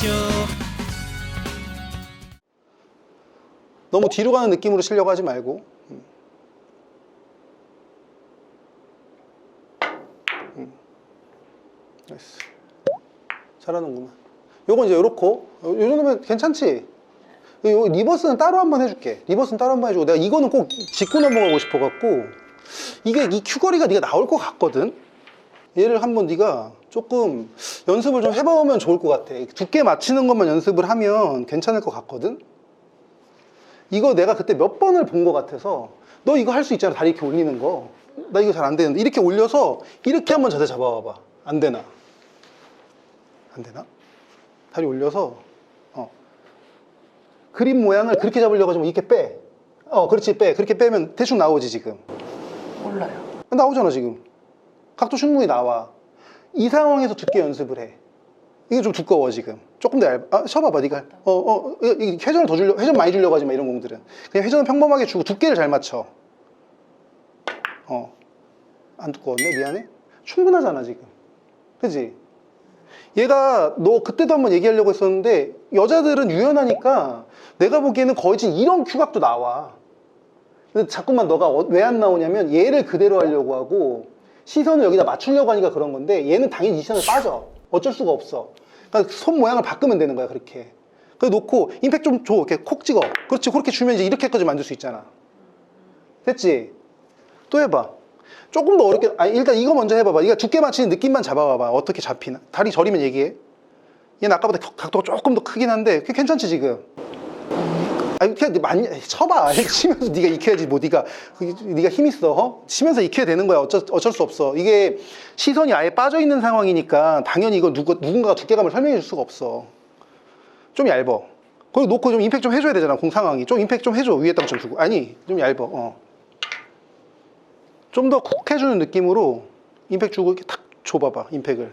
하죠. 너무 뒤로 가는 느낌으로 치려고 하지 말고. 음. 음. 잘하는구만. 요건 이제 요렇고, 요, 요 정도면 괜찮지? 요 리버스는 따로 한번 해줄게. 리버스는 따로 한번 해주고. 내가 이거는 꼭 짚고 넘어가고 싶어갖고, 이게 이 큐거리가 네가 나올 것 같거든? 얘를 한번 네가 조금 연습을 좀 해보면 좋을 것 같아. 두께 맞추는 것만 연습을 하면 괜찮을 것 같거든? 이거 내가 그때 몇 번을 본 것 같아서 너 이거 할 수 있잖아. 다리 이렇게 올리는 거. 나 이거 잘 안 되는데. 이렇게 올려서 이렇게 한번 자세 잡아봐봐. 안 되나? 안 되나? 다리 올려서 어. 그림 모양을 그렇게 잡으려고 하면 이렇게 빼 어 그렇지 빼. 그렇게 빼면 대충 나오지 지금. 몰라요. 나오잖아 지금. 각도 충분히 나와 이 상황에서 두께 연습을 해. 이게 좀 두꺼워 지금. 조금 더 얇아 아, 쳐봐봐 네가. 어어 회전을 더 주려 회전 많이 주려고 하지 마 이런 공들은. 그냥 회전은 평범하게 주고 두께를 잘 맞춰. 어 안 두꺼웠네? 미안해. 충분하잖아 지금. 그지? 얘가 너 그때도 한번 얘기하려고 했었는데 여자들은 유연하니까 내가 보기에는 거의 지금 이런 큐각도 나와. 근데 자꾸만 너가 왜 안 나오냐면 얘를 그대로 하려고 하고 시선을 여기다 맞추려고 하니까 그런 건데 얘는 당연히 이 시선을 빠져. 어쩔 수가 없어. 그러니까 손 모양을 바꾸면 되는 거야 그렇게. 그래 놓고 임팩 좀 줘. 이렇게 콕 찍어. 그렇지 그렇게 주면 이제 이렇게까지 만들 수 있잖아. 됐지? 또 해봐. 조금 더 어렵게 아니 일단 이거 먼저 해봐봐. 이거 두께 맞추는 느낌만 잡아봐봐. 어떻게 잡히나. 다리 저리면 얘기해. 얘는 아까보다 격- 각도가 조금 더 크긴 한데 괜찮지 지금 아니 그냥 많이 쳐봐. 치면서 네가 익혀야지 뭐 네가 그- 네가 힘 있어 어? 치면서 익혀야 되는 거야. 어쩔, 어쩔 수 없어. 이게 시선이 아예 빠져 있는 상황이니까 당연히 이거 누가 누군가가 두께감을 설명해 줄 수가 없어. 좀 얇어. 거기 놓고 좀 임팩 좀 해줘야 되잖아 공 상황이. 좀 임팩 좀 해줘. 위에다가 좀 주고. 아니 좀 얇어. 어. 좀더쿡 해주는 느낌으로 임팩 주고 이렇게 탁 줘봐봐 임팩을.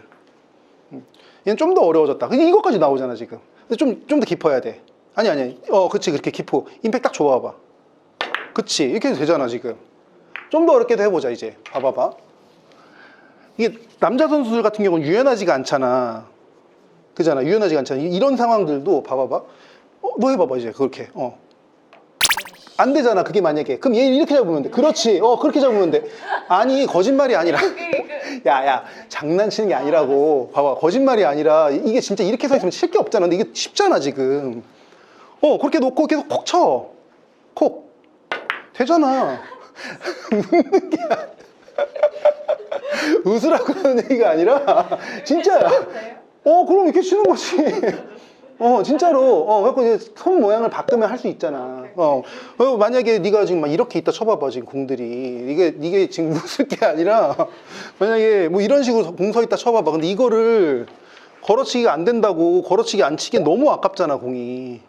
음. 얘는 좀 더 어려워졌다. 이것까지 나오잖아 지금. 근데 좀 좀 더 깊어야 돼 아니 아니. 어 그치. 그렇게 깊어. 임팩 딱 줘봐봐. 그치. 이렇게 해도 되잖아 지금. 좀 더 어렵게도 해보자 이제. 봐봐봐. 이게 남자 선수들 같은 경우는 유연하지가 않잖아. 그잖아. 유연하지가 않잖아. 이- 이런 상황들도 봐봐봐. 어, 너 해봐봐 이제. 그렇게. 어. 안 되잖아 그게 만약에. 그럼 얘 이렇게 잡으면 돼. 그렇지. 어 그렇게 잡으면 돼. 아니 거짓말이 아니라. 야야. 장난치는 게 아니라고. 봐봐. 거짓말이 아니라. 이게 진짜 이렇게 서 있으면 칠 게 없잖아. 근데 이게 쉽잖아 지금 어 그렇게 놓고 계속 콕 쳐 콕. 되잖아. 웃는 게 아니라. 웃으라고 하는 얘기가 아니라. 진짜야. 어 그럼 이렇게 치는 거지. 어 진짜로. 어 그래갖고 이제 손 모양을 바꾸면 할 수 있잖아. 어. 어, 만약에 네가 지금 막 이렇게 있다 쳐봐봐 지금 공들이. 이게 이게 지금 웃을 게 아니라. 만약에 뭐 이런 식으로 공서 있다 쳐봐봐. 근데 이거를 걸어치기가 안 된다고 걸어치기 안 치기엔 너무 아깝잖아 공이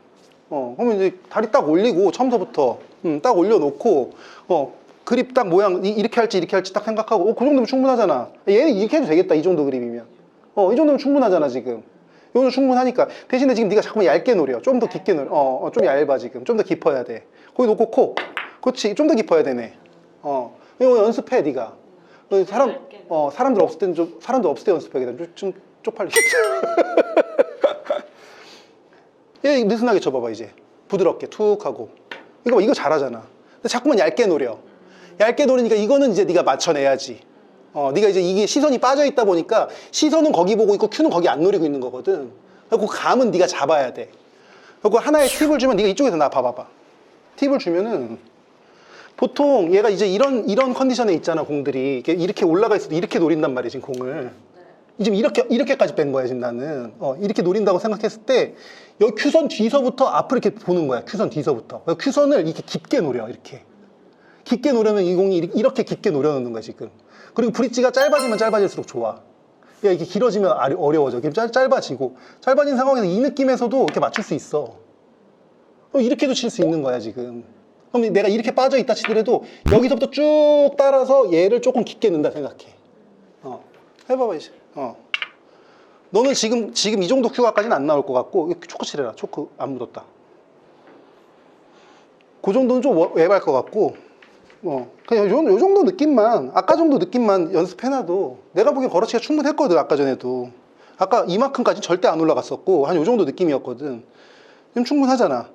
어 그러면 이제 다리 딱 올리고 처음서부터 음, 딱 올려놓고 어 그립 딱 모양 이- 이렇게 할지 이렇게 할지 딱 생각하고 어, 그 정도면 충분하잖아. 얘는 이렇게 해도 되겠다 이 정도 그립이면. 어 이 정도면 충분하잖아 지금. 이 정도 충분하니까. 대신에 지금 네가 자꾸만 얇게 노려. 좀 더 깊게 노려. 어, 어, 좀 얇아 지금. 좀 더 깊어야 돼. 거기 놓고 코. 그렇지. 좀 더 깊어야 되네. 어. 이거 연습해 네가. 그 사람 어 사람들 없을 때는 좀 사람들 없을 때 연습해야겠다 좀, 좀 쪽팔리 얘 느슨하게 쳐봐봐 이제. 부드럽게 툭 하고. 이거 봐, 이거 잘하잖아. 근데 자꾸만 얇게 노려. 얇게 노리니까 이거는 이제 네가 맞춰내야지. 어 네가 이제 이게 시선이 빠져 있다 보니까 시선은 거기 보고 있고 큐는 거기 안 노리고 있는 거거든. 그리고 그 감은 네가 잡아야 돼. 그리고 하나의 팁을 주면 네가 이쪽에서 나 봐봐봐. 팁을 주면은 보통 얘가 이제 이런 이런 컨디션에 있잖아 공들이. 이렇게, 올라가 있어도 이렇게 노린단 말이야 지금 공을 지금 이렇게 이렇게까지 뺀 거야 지금 나는. 어, 이렇게 노린다고 생각했을 때 여기 큐선 뒤서부터 앞을 이렇게 보는 거야 큐선 뒤서부터. 큐선을 이렇게 깊게 노려 이렇게. 깊게 노려면 이 공이 이렇게- 깊게 노려놓는 거야 지금. 그리고 브릿지가 짧아지면 짧아질수록 좋아. 야 이게 길어지면 어려워져. 짧, 짧아지고. 짧아진 상황에서 이 느낌에서도 이렇게 맞출 수 있어. 그럼 이렇게도 칠 수 있는 거야 지금. 그럼 내가 이렇게 빠져 있다 치더라도 여기서부터 쭉 따라서 얘를 조금 깊게 넣는다 생각해. 어 해봐봐 이제 어 너는 지금 지금 이 정도 큐가까지는 안 나올 것 같고 초크 칠해라 초크 안 묻었다 그 정도는 좀 워- 외발 것 같고 어 그냥 요, 요 정도 느낌만 아까 정도 느낌만 연습해놔도 내가 보기엔 걸어치기가 충분했거든 아까 전에도 아까 이만큼까지 절대 안 올라갔었고 한 요 정도 느낌이었거든. 지금 충분하잖아.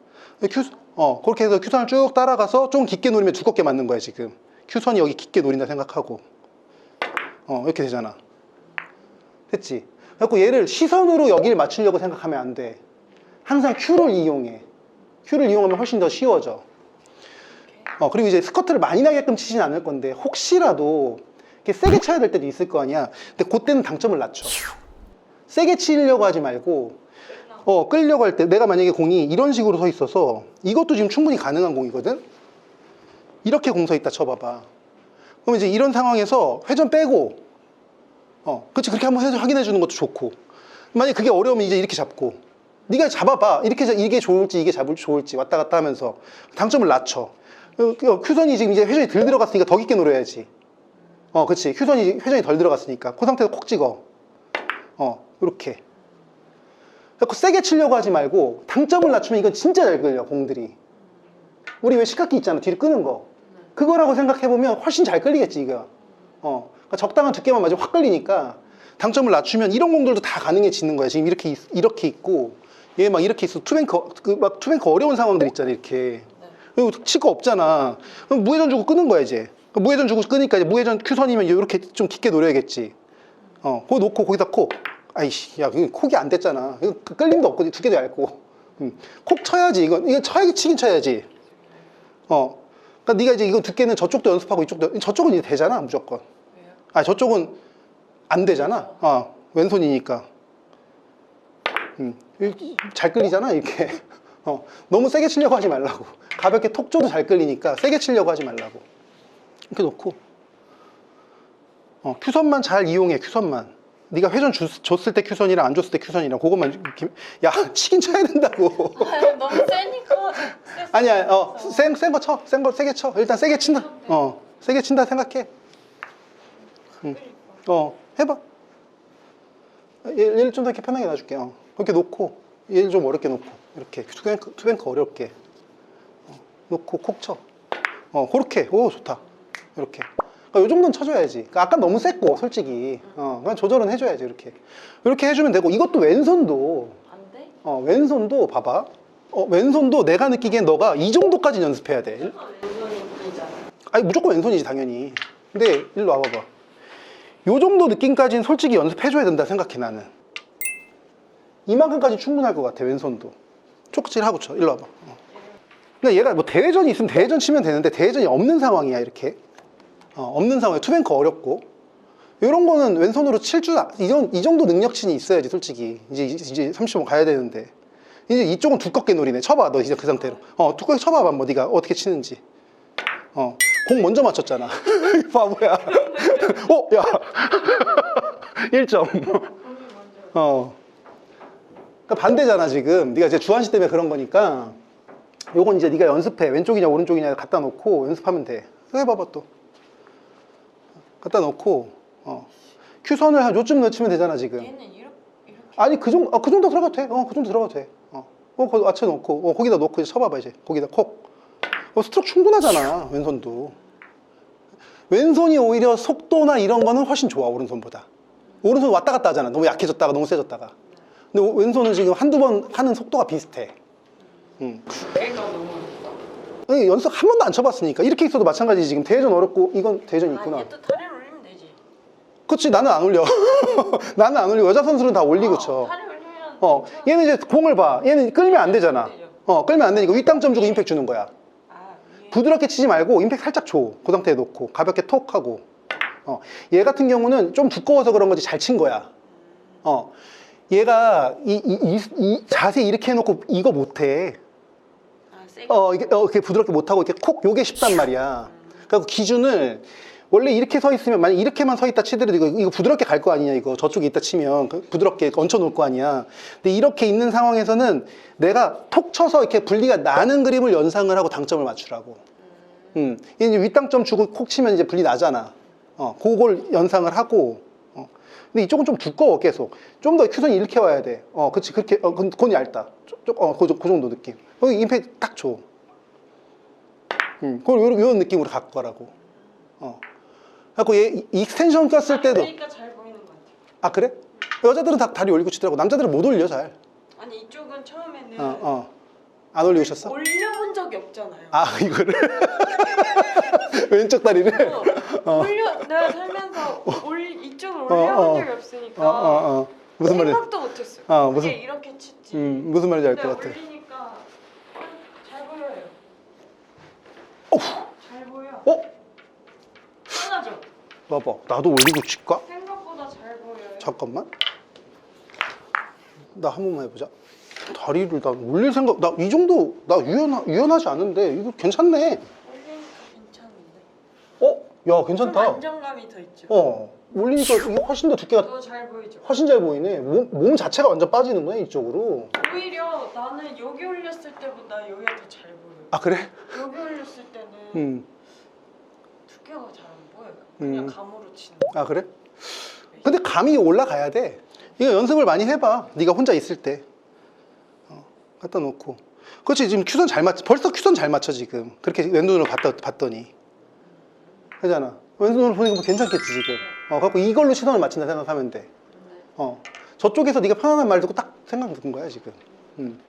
큐, 어, 그렇게 해서 큐선을 쭉 따라가서 좀 깊게 노리면 두껍게 맞는 거야, 지금. 큐선이 여기 깊게 노린다 생각하고. 어, 이렇게 되잖아. 됐지? 그래갖고 얘를 시선으로 여기를 맞추려고 생각하면 안 돼. 항상 큐를 이용해. 큐를 이용하면 훨씬 더 쉬워져. 어, 그리고 이제 스커트를 많이 나게끔 치진 않을 건데, 혹시라도 이렇게 세게 쳐야 될 때도 있을 거 아니야. 근데 그때는 당점을 낮춰. 세게 치려고 하지 말고, 어, 끌려고 할 때, 내가 만약에 공이 이런 식으로 서 있어서, 이것도 지금 충분히 가능한 공이거든? 이렇게 공 서 있다 쳐봐봐. 그럼 이제 이런 상황에서 회전 빼고, 어, 그렇지. 그렇게 한번 해- 확인해 주는 것도 좋고. 만약에 그게 어려우면 이제 이렇게 잡고. 네가 잡아봐. 이렇게, 자- 이게 좋을지, 이게 잡을지 좋을지 왔다 갔다 하면서 당점을 낮춰. 어, 어, 큐선이 지금 이제 회전이 덜 들어갔으니까 더 깊게 노려야지. 어, 그렇지. 큐선이 회전이 덜 들어갔으니까. 그 상태에서 콕 찍어. 어, 이렇게. 세게 치려고 하지 말고 당점을 낮추면 이건 진짜 잘 끌려, 공들이. 우리 왜 식각기 있잖아. 뒤로 끄는 거. 그거라고 생각해보면 훨씬 잘 끌리겠지, 이거. 어. 그러니까 적당한 두께만 맞으면 확 끌리니까 당점을 낮추면 이런 공들도 다 가능해지는 거야. 지금 이렇게, 있- 이렇게 있고, 얘 막 이렇게 있어. 투뱅커, 그막 투뱅커 어려운 상황들 있잖아, 이렇게. 그리고 칠거 없잖아. 그럼 무회전 주고 끄는 거야, 이제. 무회전 주고 끄니까 이제 무회전 큐선이면 이렇게 좀 깊게 노려야겠지. 어, 그거 놓고 거기다 콕. 아이씨, 야, 이거 콕이 안 됐잖아. 이거 그 끌림도 없고 두께도 얇고. 음, 콕 쳐야지. 이거, 이거 쳐야지, 치긴 쳐야지. 어. 그러니까 네가 이제 이거 두께는 저쪽도 연습하고 이쪽도 저쪽은 이제 되잖아, 무조건. 아, 저쪽은 안 되잖아. 아, 왼손이니까. 음, 이- 잘 끌리잖아, 이렇게. 어, 너무 세게 치려고 하지 말라고. 가볍게 톡 줘도 잘 끌리니까 세게 치려고 하지 말라고. 이렇게 놓고. 어, 큐선만 잘 이용해, 큐선만. 네가 회전 주- 줬을 때 큐선이랑 안 줬을 때 큐선이랑 그것만 이렇게- 야 치긴 쳐야 된다고 너무 세니까 아니야 어 받아서. 센센 거 쳐 센 거 세게 쳐 일단 세게 친다 어 세게 친다 생각해 응. 어 해봐. 얘를 좀 더 이렇게 편하게 놔줄게 요. 그렇게 놓고 얘를 좀 어렵게 놓고. 이렇게 투뱅크, 투뱅크 어렵게. 어, 놓고 콕 쳐 어 그렇게. 오 좋다. 이렇게. 그러니까 요 정도는 쳐줘야지. 그러니까 아까 너무 셌고 솔직히. 어 그냥 조절은 해줘야지 이렇게. 이렇게 해주면 되고 이것도 왼손도. 안 돼? 어 왼손도 봐봐. 어 왼손도 내가 느끼기엔 너가 이 정도까지 연습해야 돼. 보이잖아. 아니 무조건 왼손이지 당연히. 근데 일로 와봐봐 요 정도 느낌까지는 솔직히 연습해줘야 된다 생각해 나는. 이만큼까지 충분할 것 같아 왼손도. 초크질 하고 쳐. 일로 와봐. 어. 근데 얘가 뭐 대회전이 있으면 대회전 치면 되는데 대회전이 없는 상황이야 이렇게. 어, 없는 상황에 투뱅크 어렵고. 이런 거는 왼손으로 칠줄 아- 이, 정- 이 정도 능력치는 있어야지 솔직히. 이제 이제 35 가야 되는데. 이제 이쪽은 두껍게 노리네. 쳐봐 너 이제 그 상태로. 어 두껍게 쳐봐봐 뭐 네가 어떻게 치는지. 어, 공 먼저 맞췄잖아. 바보야. 어, 야. 1점. 어. 그러니까 반대잖아, 지금. 네가 이제 주한시 때문에 그런 거니까. 요건 이제 네가 연습해. 왼쪽이냐, 오른쪽이냐 갖다 놓고 연습하면 돼. 그거 해봐봐, 또. 갖다 놓고, 어. 큐선을 한 요쯤 넣치면 되잖아, 지금. 아니, 그 정도, 아, 그 정도 들어가도 돼. 어, 그 정도 들어가도 돼. 어, 어 거기 맞춰 놓고, 어, 거기다 놓고 이제 쳐봐 봐, 이제. 거기다 콕. 어, 스트로크 충분하잖아, 왼손도. 왼손이 오히려 속도나 이런 거는 훨씬 좋아, 오른손보다. 오른손 왔다 갔다 하잖아. 너무 약해졌다가 너무 세졌다가. 근데 오- 왼손은 지금 한두 번 하는 속도가 비슷해. 응. 아니, 연습 한 번도 안 쳐봤으니까. 이렇게 있어도 마찬가지 지금 대회전 어렵고, 이건 대회전 있구나. 아얘또 다리를 올리면 되지 그치, 나는 안 올려. 나는 안 올리고, 여자 선수는 다 올리고 쳐. 어, 다리 올리면 어, 얘는 이제 공을 봐. 얘는 끌면 안 되잖아. 어, 끌면 안 되니까 윗땅점 주고 임팩 주는 거야. 부드럽게 치지 말고 임팩 살짝 줘. 그 상태에 놓고 가볍게 톡 하고. 어, 얘 같은 경우는 좀 두꺼워서 그런 거지 잘 친 거야. 어, 얘가 이, 이, 이, 이 자세 이렇게 해놓고 이거 못해. 아 세게 어, 이게 어, 이렇게 부드럽게 못하고 이렇게 콕 요게 쉽단 말이야. 그래서 기준을 원래 이렇게 서 있으면 만약 이렇게만 서 있다 치더라도 이거, 이거 부드럽게 갈 거 아니냐 이거 저쪽에 있다 치면 그 부드럽게 얹혀 놓을 거 아니야. 근데 이렇게 있는 상황에서는 내가 톡 쳐서 이렇게 분리가 나는 그림을 연상을 하고 당점을 맞추라고. 음, 이제 윗당점 주고 콕 치면 이제 분리 나잖아. 어, 그걸 연상을 하고. 어. 근데 이쪽은 좀 두꺼워 계속. 좀 더 큐선이 이렇게 와야 돼. 어, 그치 그렇게. 어, 그건, 그건 얇다. 좀, 어, 그, 정- 그 정도 느낌. 여기 임팩 딱 줘. 음, 그걸 요런, 요런 느낌으로 갖고 가라고. 어. 그래갖고 얘 이- 익스텐션 꼈을 때도. 그러니까 잘 보이는 것 같아 아 그래? 여자들은 다 다리 올리고 치더라고. 남자들은 못 올려 잘. 아니 이쪽은 처음에는 어, 어. 안 올리셨어? 올려본 적이 없잖아요. 아 이거를 왼쪽 다리를. 어, 올려 내가 살면서 올 이쪽을 어, 올려본 어. 적이 어, 없으니까 어, 어. 무슨 말이? 생각도 못했어요. 어, 무슨- 이렇게 치지. 음, 무슨 말인지 알 근데 것 같아. 올리니까 아, 잘 보여요. 어후. 잘 보여. 어? 봐봐. 나도 올리고 칠까? 생각보다 잘 보여요. 잠깐만. 나 한 번만 해보자. 다리를 나 올릴 생각, 나 이 정도, 나 유연, 유연하지 않은데, 이거 괜찮네. 괜찮은데. 어? 야, 좀 괜찮다. 안정감이 더 있죠. 어. 올리니까 이게 훨씬 더 두께가 더 잘 보이죠. 훨씬 잘 보이네. 몸, 몸 자체가 완전 빠지는구나, 이쪽으로. 오히려 나는 여기 올렸을 때보다 여기가 더 잘 보여요. 아, 그래? 여기 올렸을 때는 음. 두께가 잘. 그냥 음. 감으로 치는. 아, 그래? 근데 감이 올라가야 돼. 이거 연습을 많이 해봐. 네가 혼자 있을 때. 어, 갖다 놓고. 그렇지, 지금 큐선 잘 맞, 벌써 큐선 잘 맞춰, 지금. 그렇게 왼손으로 봤다, 봤더니. 그잖아. 왼손으로 보니까 뭐 괜찮겠지, 지금. 어, 갖고 이걸로 시선을 맞춘다 생각하면 돼. 네. 어. 저쪽에서 네가 편안한 말 듣고 딱 생각 든 거야, 지금. 음.